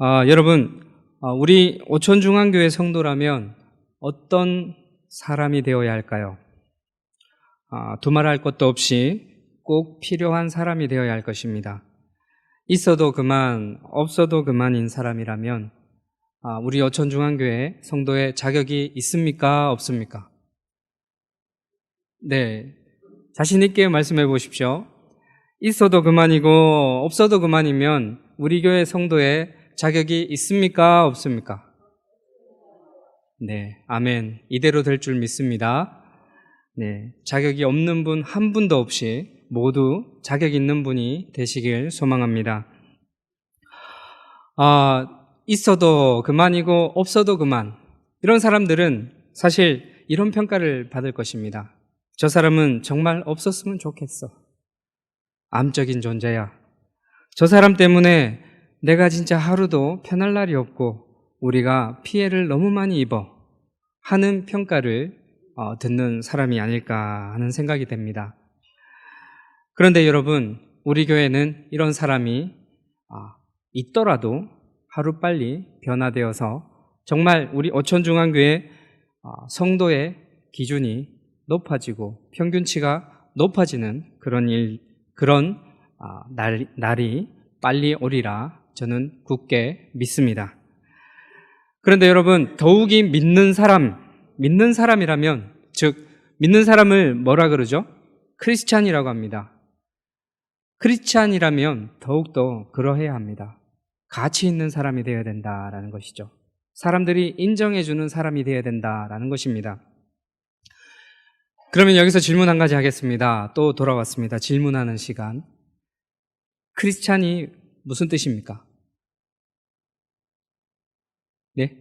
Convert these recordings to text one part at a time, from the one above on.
아, 여러분, 아, 우리 오천중앙교회 성도라면 어떤 사람이 되어야 할까요? 아, 두말할 것도 없이 꼭 필요한 사람이 되어야 할 것입니다. 있어도 그만, 없어도 그만인 사람이라면 아, 우리 오천중앙교회 성도의 자격이 있습니까? 없습니까? 네. 자신있게 말씀해 보십시오. 있어도 그만이고, 없어도 그만이면 우리 교회 성도의 자격이 있습니까? 없습니까? 네. 아멘. 이대로 될 줄 믿습니다. 네. 자격이 없는 분 한 분도 없이 모두 자격 있는 분이 되시길 소망합니다. 아, 있어도 그만이고 없어도 그만. 이런 사람들은 사실 이런 평가를 받을 것입니다. 저 사람은 정말 없었으면 좋겠어. 암적인 존재야. 저 사람 때문에 내가 진짜 하루도 편할 날이 없고 우리가 피해를 너무 많이 입어 하는 평가를 어, 듣는 사람이 아닐까 하는 생각이 됩니다. 그런데 여러분, 우리 교회는 이런 사람이 아, 있더라도 하루빨리 변화되어서 정말 우리 오천중앙교회 아, 성도의 기준이 높아지고 평균치가 높아지는 그런 일, 그런 아, 날, 날이 빨리 오리라 저는 굳게 믿습니다. 그런데 여러분, 더욱이 믿는 사람, 믿는 사람이라면, 즉, 믿는 사람을 뭐라 그러죠? 크리스찬이라고 합니다. 크리스찬이라면 더욱더 그러해야 합니다. 가치 있는 사람이 되어야 된다라는 것이죠. 사람들이 인정해주는 사람이 되어야 된다라는 것입니다. 그러면 여기서 질문 한 가지 하겠습니다. 또 돌아왔습니다. 질문하는 시간. 크리스찬이 무슨 뜻입니까? 네?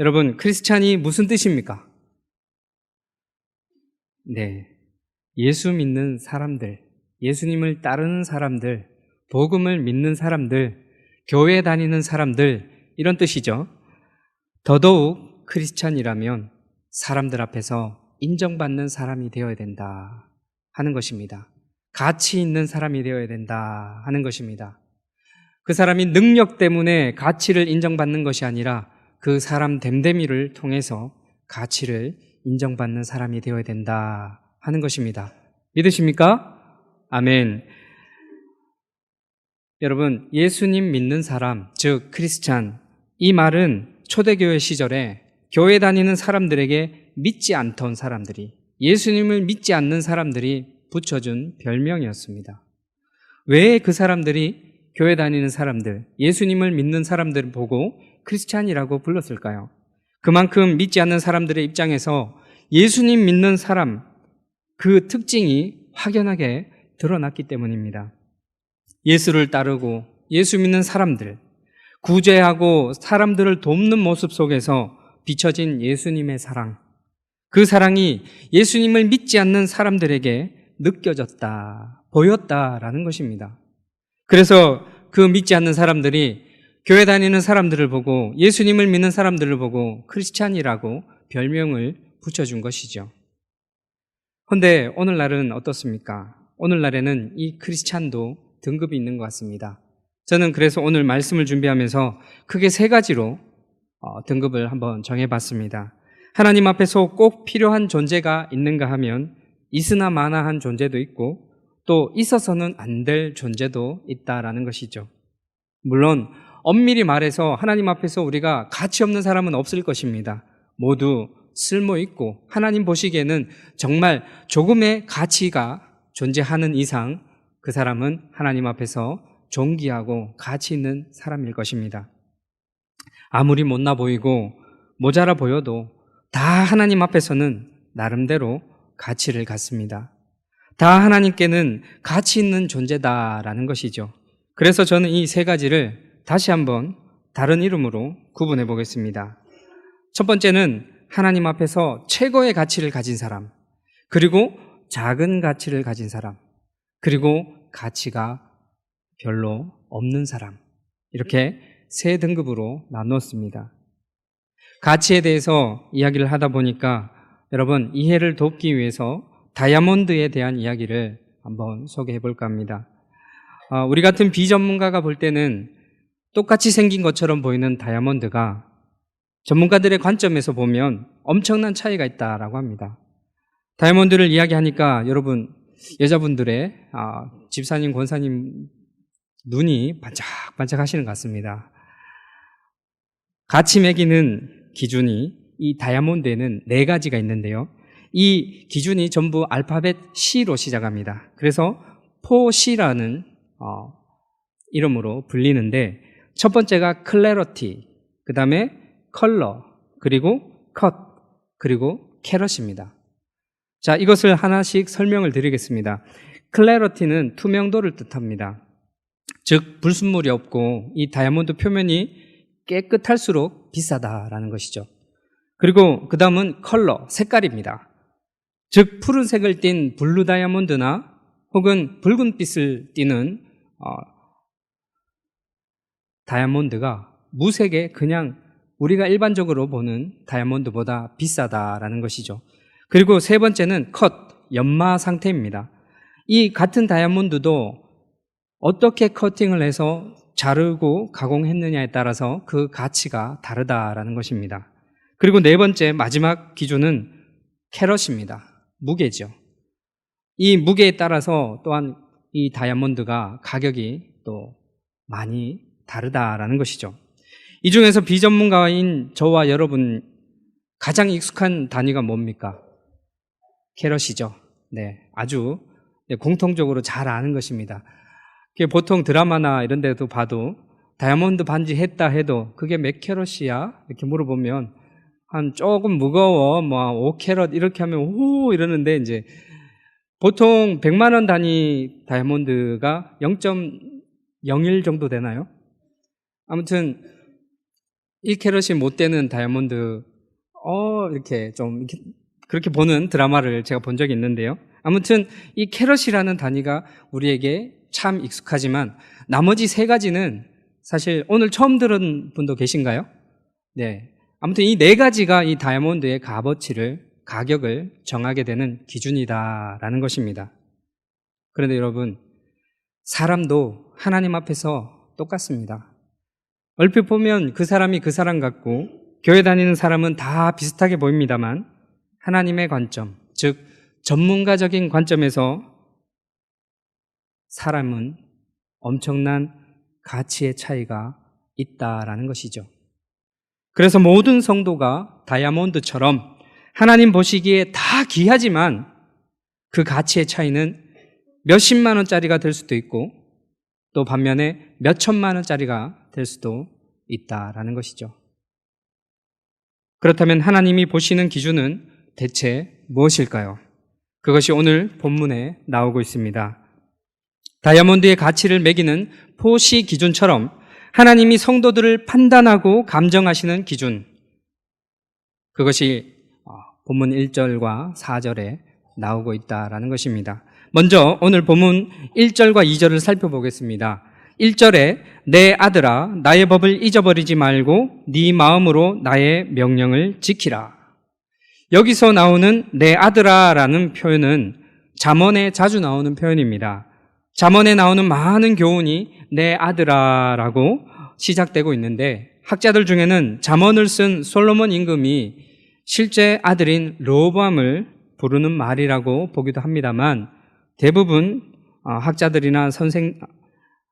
여러분, 크리스찬이 무슨 뜻입니까? 네. 예수 믿는 사람들, 예수님을 따르는 사람들, 복음을 믿는 사람들, 교회 다니는 사람들, 이런 뜻이죠. 더더욱 크리스찬이라면 사람들 앞에서 인정받는 사람이 되어야 된다 하는 것입니다. 가치 있는 사람이 되어야 된다 하는 것입니다. 그 사람이 능력 때문에 가치를 인정받는 것이 아니라 그 사람 됨됨이를 통해서 가치를 인정받는 사람이 되어야 된다 하는 것입니다. 믿으십니까? 아멘. 여러분, 예수님 믿는 사람, 즉, 크리스찬, 이 말은 초대교회 시절에 교회 다니는 사람들에게 믿지 않던 사람들이, 예수님을 믿지 않는 사람들이 붙여준 별명이었습니다. 왜 그 사람들이 교회 다니는 사람들, 예수님을 믿는 사람들을 보고 크리스찬이라고 불렀을까요? 그만큼 믿지 않는 사람들의 입장에서 예수님 믿는 사람, 그 특징이 확연하게 드러났기 때문입니다. 예수를 따르고 예수 믿는 사람들, 구제하고 사람들을 돕는 모습 속에서 비춰진 예수님의 사랑, 그 사랑이 예수님을 믿지 않는 사람들에게 느껴졌다, 보였다라는 것입니다. 그래서 그 믿지 않는 사람들이 교회 다니는 사람들을 보고 예수님을 믿는 사람들을 보고 크리스찬이라고 별명을 붙여준 것이죠. 근데 오늘날은 어떻습니까? 오늘날에는 이 크리스찬도 등급이 있는 것 같습니다. 저는 그래서 오늘 말씀을 준비하면서 크게 세 가지로 어, 등급을 한번 정해봤습니다. 하나님 앞에서 꼭 필요한 존재가 있는가 하면 있으나 마나한 존재도 있고 또 있어서는 안 될 존재도 있다라는 것이죠. 물론 엄밀히 말해서 하나님 앞에서 우리가 가치 없는 사람은 없을 것입니다. 모두 쓸모 있고 하나님 보시기에는 정말 조금의 가치가 존재하는 이상 그 사람은 하나님 앞에서 존귀하고 가치 있는 사람일 것입니다. 아무리 못나 보이고 모자라 보여도 다 하나님 앞에서는 나름대로 가치를 갖습니다. 다 하나님께는 가치 있는 존재다라는 것이죠. 그래서 저는 이 세 가지를 다시 한번 다른 이름으로 구분해 보겠습니다. 첫 번째는 하나님 앞에서 최고의 가치를 가진 사람, 그리고 작은 가치를 가진 사람, 그리고 가치가 별로 없는 사람. 이렇게 세 등급으로 나누었습니다. 가치에 대해서 이야기를 하다 보니까 여러분 이해를 돕기 위해서 다이아몬드에 대한 이야기를 한번 소개해 볼까 합니다. 어, 우리 같은 비전문가가 볼 때는 똑같이 생긴 것처럼 보이는 다이아몬드가 전문가들의 관점에서 보면 엄청난 차이가 있다라고 합니다. 다이아몬드를 이야기하니까 여러분 여자분들의 아, 집사님, 권사님 눈이 반짝반짝 하시는 것 같습니다. 가치 매기는 기준이 이 다이아몬드에는 네 가지가 있는데요. 이 기준이 전부 알파벳 C로 시작합니다. 그래서 포C라는 어, 이름으로 불리는데 첫 번째가 클래러티, 그 다음에 컬러, 그리고 컷, 그리고 캐럿입니다. 자, 이것을 하나씩 설명을 드리겠습니다. 클래러티는 투명도를 뜻합니다. 즉, 불순물이 없고 이 다이아몬드 표면이 깨끗할수록 비싸다라는 것이죠. 그리고 그 다음은 컬러, 색깔입니다. 즉, 푸른색을 띤 블루 다이아몬드나 혹은 붉은빛을 띠는 어, 다이아몬드가 무색에 그냥 우리가 일반적으로 보는 다이아몬드보다 비싸다라는 것이죠. 그리고 세 번째는 컷, 연마 상태입니다. 이 같은 다이아몬드도 어떻게 커팅을 해서 자르고 가공했느냐에 따라서 그 가치가 다르다라는 것입니다. 그리고 네 번째 마지막 기준은 캐럿입니다. 무게죠. 이 무게에 따라서 또한 이 다이아몬드가 가격이 또 많이 다르다라는 것이죠. 이 중에서 비전문가인 저와 여러분 가장 익숙한 단위가 뭡니까? 캐럿이죠. 네, 아주 네, 공통적으로 잘 아는 것입니다. 보통 드라마나 이런 데도 봐도 다이아몬드 반지 했다 해도 그게 몇 캐럿이야? 이렇게 물어보면 한 조금 무거워, 뭐 5캐럿 이렇게 하면 오 이러는데 이제 보통 100만 원 단위 다이아몬드가 0.01 정도 되나요? 아무튼 1캐럿이 못 되는 다이아몬드 어 이렇게 좀 이렇게 그렇게 보는 드라마를 제가 본 적이 있는데요. 아무튼 이 캐럿이라는 단위가 우리에게 참 익숙하지만 나머지 세 가지는 사실 오늘 처음 들은 분도 계신가요? 네. 아무튼 이 네 가지가 이 다이아몬드의 값어치를 가격을 정하게 되는 기준이다라는 것입니다. 그런데 여러분 사람도 하나님 앞에서 똑같습니다. 얼핏 보면 그 사람이 그 사람 같고 교회 다니는 사람은 다 비슷하게 보입니다만 하나님의 관점, 즉 전문가적인 관점에서 사람은 엄청난 가치의 차이가 있다라는 것이죠. 그래서 모든 성도가 다이아몬드처럼 하나님 보시기에 다 귀하지만 그 가치의 차이는 몇십만 원짜리가 될 수도 있고 또 반면에 몇천만 원짜리가 될 수도 있다라는 것이죠. 그렇다면 하나님이 보시는 기준은 대체 무엇일까요? 그것이 오늘 본문에 나오고 있습니다. 다이아몬드의 가치를 매기는 포시 기준처럼 하나님이 성도들을 판단하고 감정하시는 기준. 그것이 어, 본문 1절과 4절에 나오고 있다라는 것입니다. 먼저 오늘 본문 1절과 2절을 살펴보겠습니다. 1절에 내 아들아 나의 법을 잊어버리지 말고 네 마음으로 나의 명령을 지키라. 여기서 나오는 내 아들아라는 표현은 잠언에 자주 나오는 표현입니다. 잠언에 나오는 많은 교훈이 내 아들아라고 시작되고 있는데 학자들 중에는 잠언을 쓴 솔로몬 임금이 실제 아들인 로보암을 부르는 말이라고 보기도 합니다만 대부분 어, 학자들이나 선생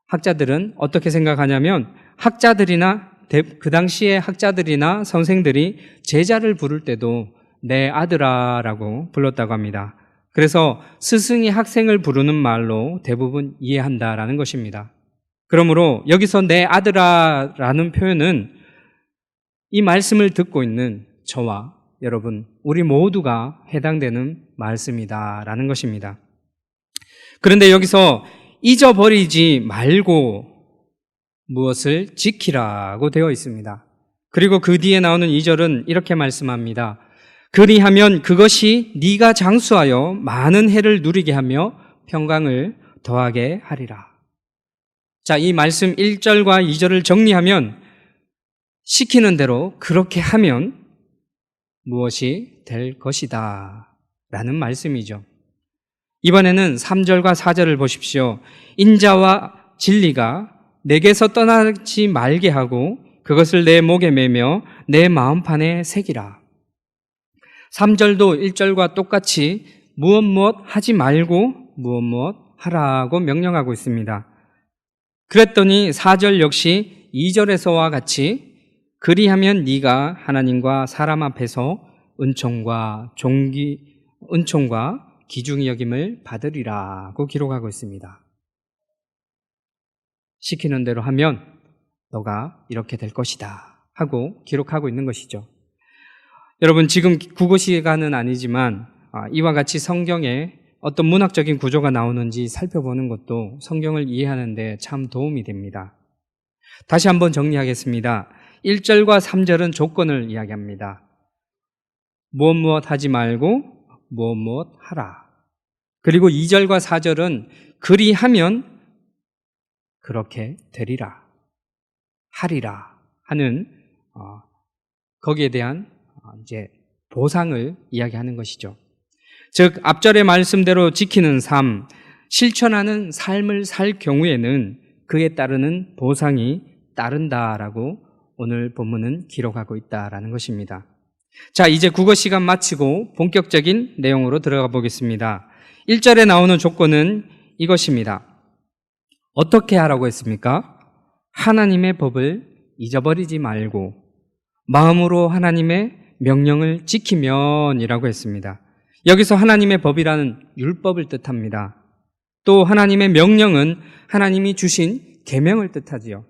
학자들은 어떻게 생각하냐면 학자들이나 그 당시의 학자들이나 선생들이 제자를 부를 때도 내 아들아라고 불렀다고 합니다. 그래서 스승이 학생을 부르는 말로 대부분 이해한다라는 것입니다. 그러므로 여기서 내 아들아라는 표현은 이 말씀을 듣고 있는 저와 여러분, 우리 모두가 해당되는 말씀이다라는 것입니다. 그런데 여기서 잊어버리지 말고 무엇을 지키라고 되어 있습니다. 그리고 그 뒤에 나오는 2절은 이렇게 말씀합니다. 그리하면 그것이 네가 장수하여 많은 해를 누리게 하며 평강을 더하게 하리라. 자, 이 말씀 1절과 2절을 정리하면 시키는 대로 그렇게 하면 무엇이 될 것이다. 라는 말씀이죠. 이번에는 3절과 4절을 보십시오. 인자와 진리가 내게서 떠나지 말게 하고 그것을 내 목에 매며 내 마음판에 새기라. 3절도 1절과 똑같이 무엇 무엇 하지 말고 무엇 무엇 하라고 명령하고 있습니다. 그랬더니 4절 역시 2절에서와 같이 그리하면 네가 하나님과 사람 앞에서 은총과 종기 은총과 기중이 여김을 받으리라고 기록하고 있습니다. 시키는 대로 하면 너가 이렇게 될 것이다 하고 기록하고 있는 것이죠. 여러분 지금 국어 시간은 아니지만 아, 이와 같이 성경에 어떤 문학적인 구조가 나오는지 살펴보는 것도 성경을 이해하는데 참 도움이 됩니다. 다시 한번 정리하겠습니다. 1절과 3절은 조건을 이야기합니다. 무엇 무엇 하지 말고 무엇 무엇 하라. 그리고 2절과 4절은 그리하면 그렇게 되리라. 하리라 하는 어, 거기에 대한 어, 이제 보상을 이야기하는 것이죠. 즉 앞절의 말씀대로 지키는 삶, 실천하는 삶을 살 경우에는 그에 따르는 보상이 따른다라고 오늘 본문은 기록하고 있다라는 것입니다. 자, 이제 국어 시간 마치고 본격적인 내용으로 들어가 보겠습니다. 1절에 나오는 조건은 이것입니다. 어떻게 하라고 했습니까? 하나님의 법을 잊어버리지 말고 마음으로 하나님의 명령을 지키면이라고 했습니다. 여기서 하나님의 법이라는 율법을 뜻합니다. 또 하나님의 명령은 하나님이 주신 계명을 뜻하지요.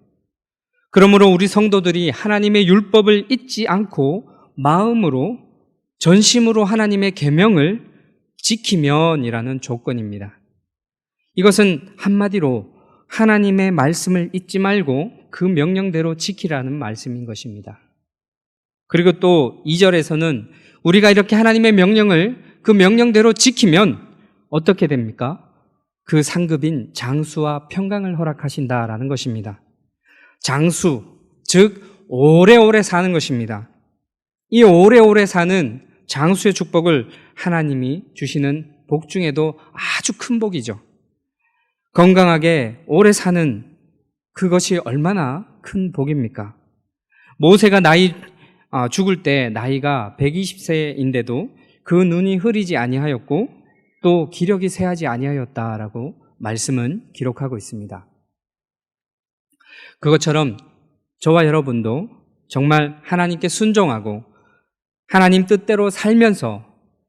그러므로 우리 성도들이 하나님의 율법을 잊지 않고 마음으로 전심으로 하나님의 계명을 지키면이라는 조건입니다. 이것은 한마디로 하나님의 말씀을 잊지 말고 그 명령대로 지키라는 말씀인 것입니다. 그리고 또 2절에서는 우리가 이렇게 하나님의 명령을 그 명령대로 지키면 어떻게 됩니까? 그 상급인 장수와 평강을 허락하신다라는 것입니다. 장수, 즉, 오래오래 사는 것입니다. 이 오래오래 사는 장수의 축복을 하나님이 주시는 복 중에도 아주 큰 복이죠. 건강하게 오래 사는 그것이 얼마나 큰 복입니까? 모세가 나이 아, 죽을 때 나이가 120세인데도 그 눈이 흐리지 아니하였고 또 기력이 쇠하지 아니하였다라고 말씀은 기록하고 있습니다. 그것처럼 저와 여러분도 정말 하나님께 순종하고 하나님 뜻대로 살면서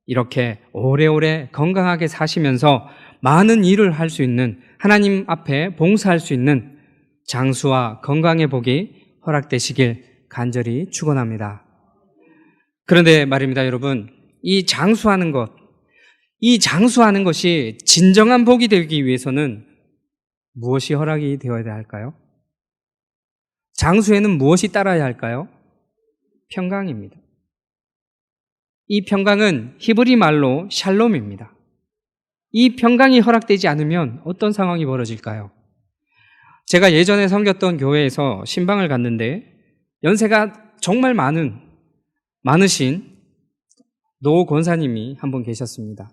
이렇게 오래오래 건강하게 사시면서 많은 일을 할 수 있는 하나님 앞에 봉사할 수 있는 장수와 건강의 복이 허락되시길 간절히 축원합니다. 그런데 말입니다, 여러분. 이 장수하는 것, 이 장수하는 것이 진정한 복이 되기 위해서는 무엇이 허락이 되어야 할까요? 장수에는 무엇이 따라야 할까요? 평강입니다. 이 평강은 히브리 말로 샬롬입니다. 이 평강이 허락되지 않으면 어떤 상황이 벌어질까요? 제가 예전에 섬겼던 교회에서 신방을 갔는데 연세가 정말 많은, 많으신 노 권사님이 한 분 계셨습니다.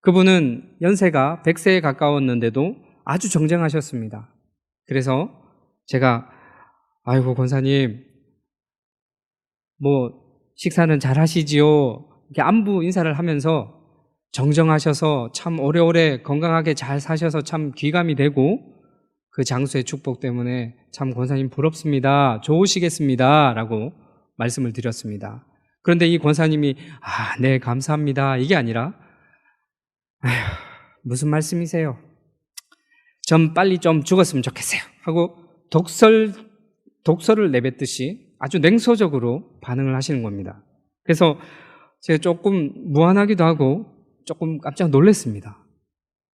그분은 연세가 100세에 가까웠는데도 아주 정정하셨습니다. 그래서 제가, 아이고, 권사님, 뭐, 식사는 잘 하시지요? 이렇게 안부 인사를 하면서 정정하셔서 참 오래오래 건강하게 잘 사셔서 참 귀감이 되고 그 장수의 축복 때문에 참 권사님 부럽습니다. 좋으시겠습니다. 라고 말씀을 드렸습니다. 그런데 이 권사님이 아, 네, 감사합니다. 이게 아니라 아휴, 무슨 말씀이세요? 전 빨리 좀 죽었으면 좋겠어요. 하고 독설 독설을 내뱉듯이 아주 냉소적으로 반응을 하시는 겁니다. 그래서 제가 조금 무안하기도 하고 조금 깜짝 놀랐습니다.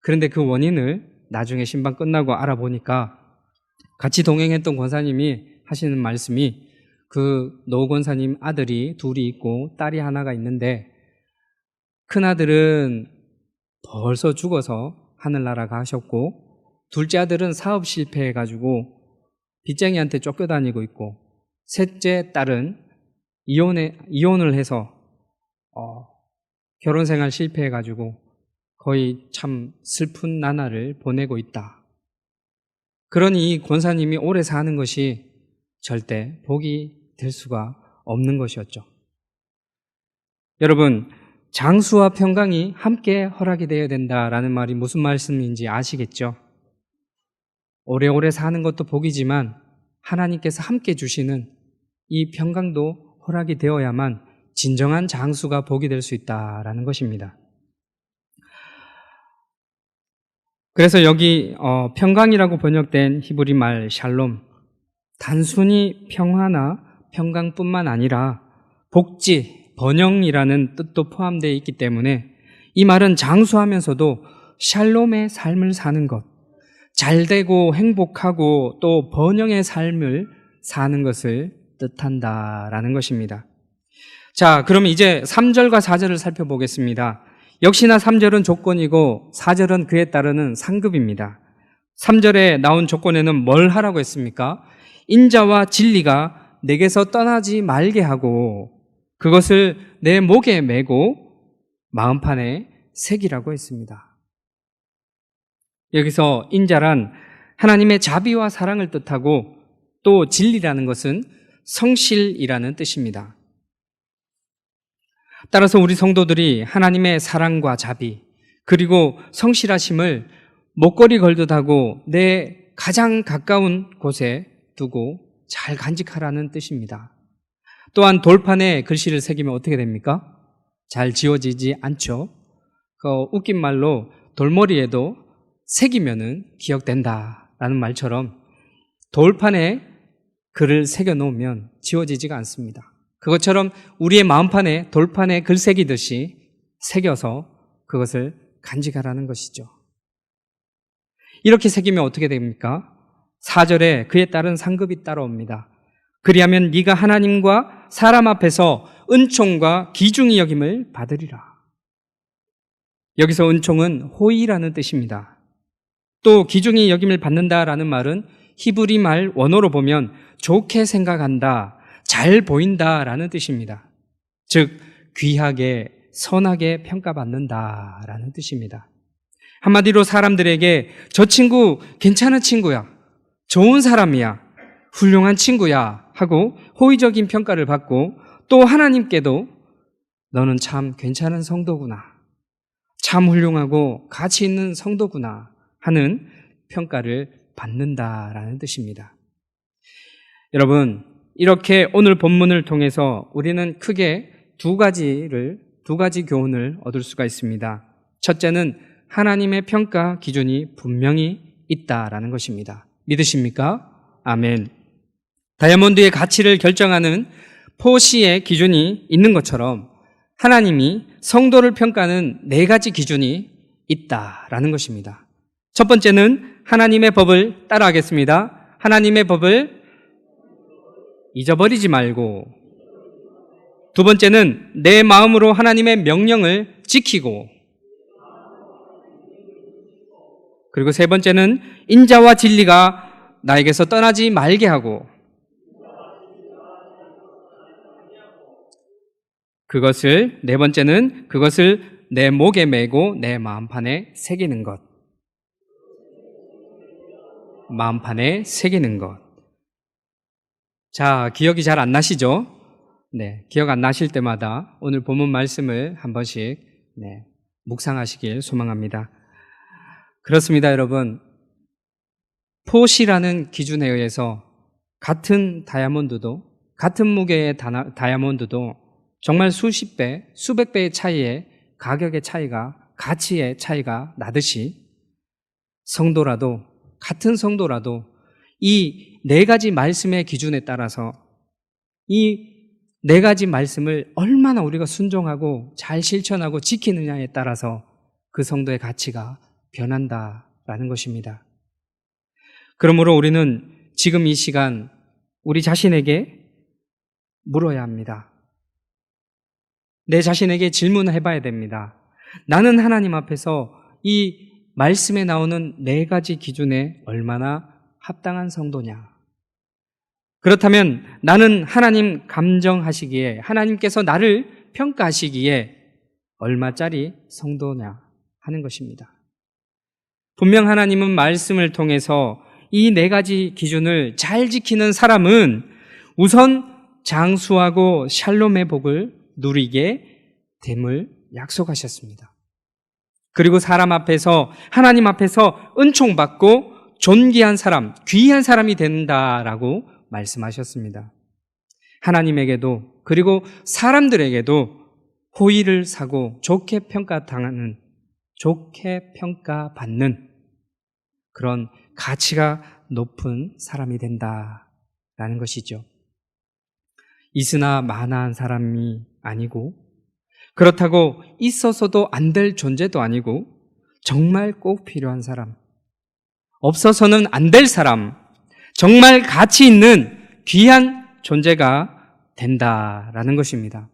그런데 그 원인을 나중에 신방 끝나고 알아보니까 같이 동행했던 권사님이 하시는 말씀이 그 노 권사님 아들이 둘이 있고 딸이 하나가 있는데 큰 아들은 벌써 죽어서 하늘나라 가셨고 둘째 아들은 사업 실패해가지고 빚쟁이한테 쫓겨다니고 있고 셋째 딸은 이혼에, 이혼을 해서 어, 결혼 생활 실패해가지고 거의 참 슬픈 나날을 보내고 있다. 그러니 이 권사님이 오래 사는 것이 절대 복이 될 수가 없는 것이었죠. 여러분, 장수와 평강이 함께 허락이 되어야 된다라는 말이 무슨 말씀인지 아시겠죠? 오래오래 사는 것도 복이지만 하나님께서 함께 주시는 이 평강도 허락이 되어야만 진정한 장수가 복이 될 수 있다라는 것입니다. 그래서 여기 어, 평강이라고 번역된 히브리 말 샬롬 단순히 평화나 평강뿐만 아니라 복지, 번영이라는 뜻도 포함되어 있기 때문에 이 말은 장수하면서도 샬롬의 삶을 사는 것, 잘 되고 행복하고 또 번영의 삶을 사는 것을 뜻한다라는 것입니다. 자, 그럼 이제 3절과 4절을 살펴보겠습니다. 역시나 3절은 조건이고 4절은 그에 따르는 상급입니다. 3절에 나온 조건에는 뭘 하라고 했습니까? 인자와 진리가 내게서 떠나지 말게 하고 그것을 내 목에 메고 마음판에 새기라고 했습니다. 여기서 인자란 하나님의 자비와 사랑을 뜻하고 또 진리라는 것은 성실이라는 뜻입니다. 따라서 우리 성도들이 하나님의 사랑과 자비 그리고 성실하심을 목걸이 걸듯 하고 내 가장 가까운 곳에 두고 잘 간직하라는 뜻입니다. 또한 돌판에 글씨를 새기면 어떻게 됩니까? 잘 지워지지 않죠. 그 웃긴 말로 돌머리에도 새기면은 기억된다라는 말처럼 돌판에 글을 새겨 놓으면 지워지지가 않습니다. 그것처럼 우리의 마음판에 돌판에 글 새기듯이 새겨서 그것을 간직하라는 것이죠. 이렇게 새기면 어떻게 됩니까? 4절에 그에 따른 상급이 따라옵니다. 그리하면 네가 하나님과 사람 앞에서 은총과 기중이 여김을 받으리라. 여기서 은총은 호의라는 뜻입니다. 또 기중이 여김을 받는다라는 말은 히브리 말 원어로 보면 좋게 생각한다, 잘 보인다라는 뜻입니다. 즉 귀하게 선하게 평가받는다라는 뜻입니다. 한마디로 사람들에게 저 친구 괜찮은 친구야. 좋은 사람이야. 훌륭한 친구야. 하고 호의적인 평가를 받고 또 하나님께도 너는 참 괜찮은 성도구나. 참 훌륭하고 가치 있는 성도구나. 하는 평가를 받는다라는 뜻입니다. 여러분, 이렇게 오늘 본문을 통해서 우리는 크게 두 가지를, 두 가지 교훈을 얻을 수가 있습니다. 첫째는 하나님의 평가 기준이 분명히 있다라는 것입니다. 믿으십니까? 아멘. 다이아몬드의 가치를 결정하는 포시의 기준이 있는 것처럼 하나님이 성도를 평가하는 네 가지 기준이 있다라는 것입니다. 첫 번째는 하나님의 법을 따라하겠습니다. 하나님의 법을 잊어버리지 말고 두 번째는 내 마음으로 하나님의 명령을 지키고 그리고 세 번째는 인자와 진리가 나에게서 떠나지 말게 하고 그것을 네 번째는 그것을 내 목에 메고 내 마음판에 새기는 것. 마음판에 새기는 것. 자, 기억이 잘 안 나시죠? 네, 기억 안 나실 때마다 오늘 본문 말씀을 한 번씩 네, 묵상하시길 소망합니다. 그렇습니다, 여러분. 포시라는 기준에 의해서 같은 다이아몬드도 같은 무게의 다이아몬드도 정말 수십 배, 수백 배의 차이에 가격의 차이가 가치의 차이가 나듯이 성도라도 같은 성도라도 이 네 가지 말씀의 기준에 따라서 이 네 가지 말씀을 얼마나 우리가 순종하고 잘 실천하고 지키느냐에 따라서 그 성도의 가치가 변한다라는 것입니다. 그러므로 우리는 지금 이 시간 우리 자신에게 물어야 합니다. 내 자신에게 질문을 해봐야 됩니다. 나는 하나님 앞에서 이 말씀에 나오는 네 가지 기준에 얼마나 합당한 성도냐? 그렇다면 나는 하나님 감정하시기에, 하나님께서 나를 평가하시기에 얼마짜리 성도냐 하는 것입니다. 분명 하나님은 말씀을 통해서 이 네 가지 기준을 잘 지키는 사람은 우선 장수하고 샬롬의 복을 누리게 됨을 약속하셨습니다. 그리고 사람 앞에서 하나님 앞에서 은총받고 존귀한 사람, 귀한 사람이 된다라고 말씀하셨습니다. 하나님에게도 그리고 사람들에게도 호의를 사고 좋게 평가당하는 좋게 평가받는 그런 가치가 높은 사람이 된다라는 것이죠. 있으나 마나한 사람이 아니고 그렇다고 있어서도 안 될 존재도 아니고 정말 꼭 필요한 사람, 없어서는 안 될 사람, 정말 가치 있는 귀한 존재가 된다라는 것입니다.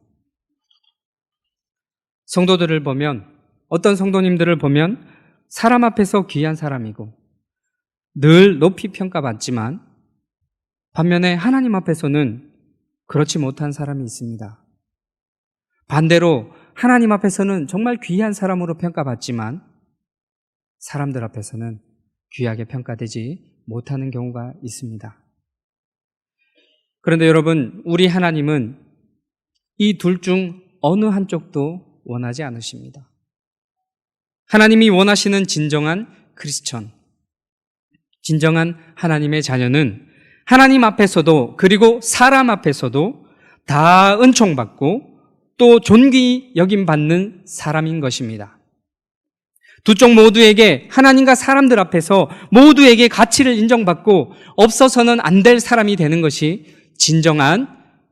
성도들을 보면 어떤 성도님들을 보면 사람 앞에서 귀한 사람이고 늘 높이 평가받지만 반면에 하나님 앞에서는 그렇지 못한 사람이 있습니다. 반대로 하나님 앞에서는 정말 귀한 사람으로 평가받지만 사람들 앞에서는 귀하게 평가되지 못하는 경우가 있습니다. 그런데 여러분, 우리 하나님은 이 둘 중 어느 한쪽도 원하지 않으십니다. 하나님이 원하시는 진정한 크리스천, 진정한 하나님의 자녀는 하나님 앞에서도 그리고 사람 앞에서도 다 은총받고 또 존귀 여김 받는 사람인 것입니다. 두 쪽 모두에게 하나님과 사람들 앞에서 모두에게 가치를 인정받고 없어서는 안 될 사람이 되는 것이 진정한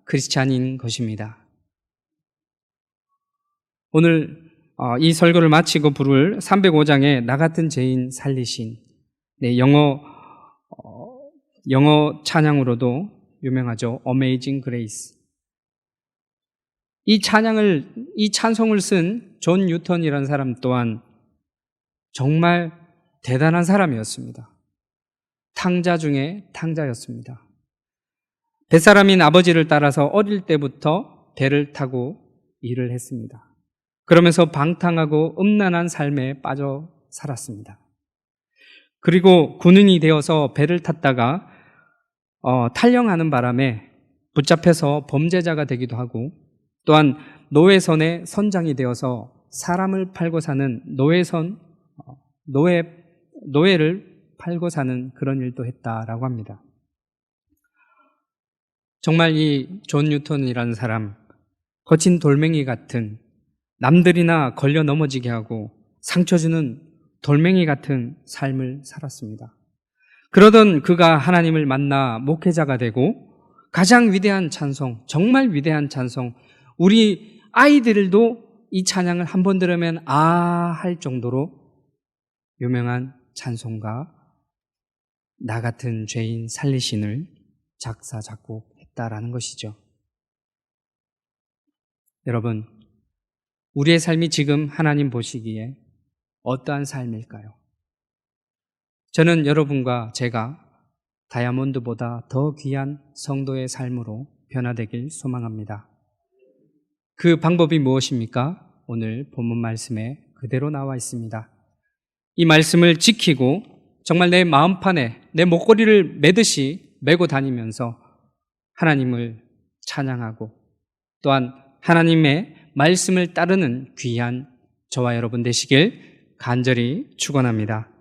크리스찬인 것입니다. 오늘 어, 이 설교를 마치고 부를 305장의 나 같은 죄인 살리신 네, 영어 어, 영어 찬양으로도 유명하죠. Amazing Grace. 이 찬양을 이 찬송을 쓴 존 뉴턴이라는 사람 또한 정말 대단한 사람이었습니다. 탕자 중에 탕자였습니다. 뱃사람인 아버지를 따라서 어릴 때부터 배를 타고 일을 했습니다. 그러면서 방탕하고 음란한 삶에 빠져 살았습니다. 그리고 군인이 되어서 배를 탔다가 어, 탈영하는 바람에 붙잡혀서 범죄자가 되기도 하고 또한 노예선의 선장이 되어서 사람을 팔고 사는 노예선, 어, 노예, 노예를 팔고 사는 그런 일도 했다라고 합니다. 정말 이 존 뉴턴이라는 사람, 거친 돌멩이 같은 남들이나 걸려 넘어지게 하고 상처 주는 돌멩이 같은 삶을 살았습니다. 그러던 그가 하나님을 만나 목회자가 되고 가장 위대한 찬송, 정말 위대한 찬송, 우리 아이들도 이 찬양을 한 번 들으면 아 할 정도로 유명한 찬송가 나 같은 죄인 살리신을 작사 작곡했다라는 것이죠. 여러분, 우리의 삶이 지금 하나님 보시기에 어떠한 삶일까요? 저는 여러분과 제가 다이아몬드보다 더 귀한 성도의 삶으로 변화되길 소망합니다. 그 방법이 무엇입니까? 오늘 본문 말씀에 그대로 나와 있습니다. 이 말씀을 지키고 정말 내 마음판에 내 목걸이를 매듯이 메고 다니면서 하나님을 찬양하고 또한 하나님의 말씀을 따르는 귀한 저와 여러분 되시길 간절히 축원합니다.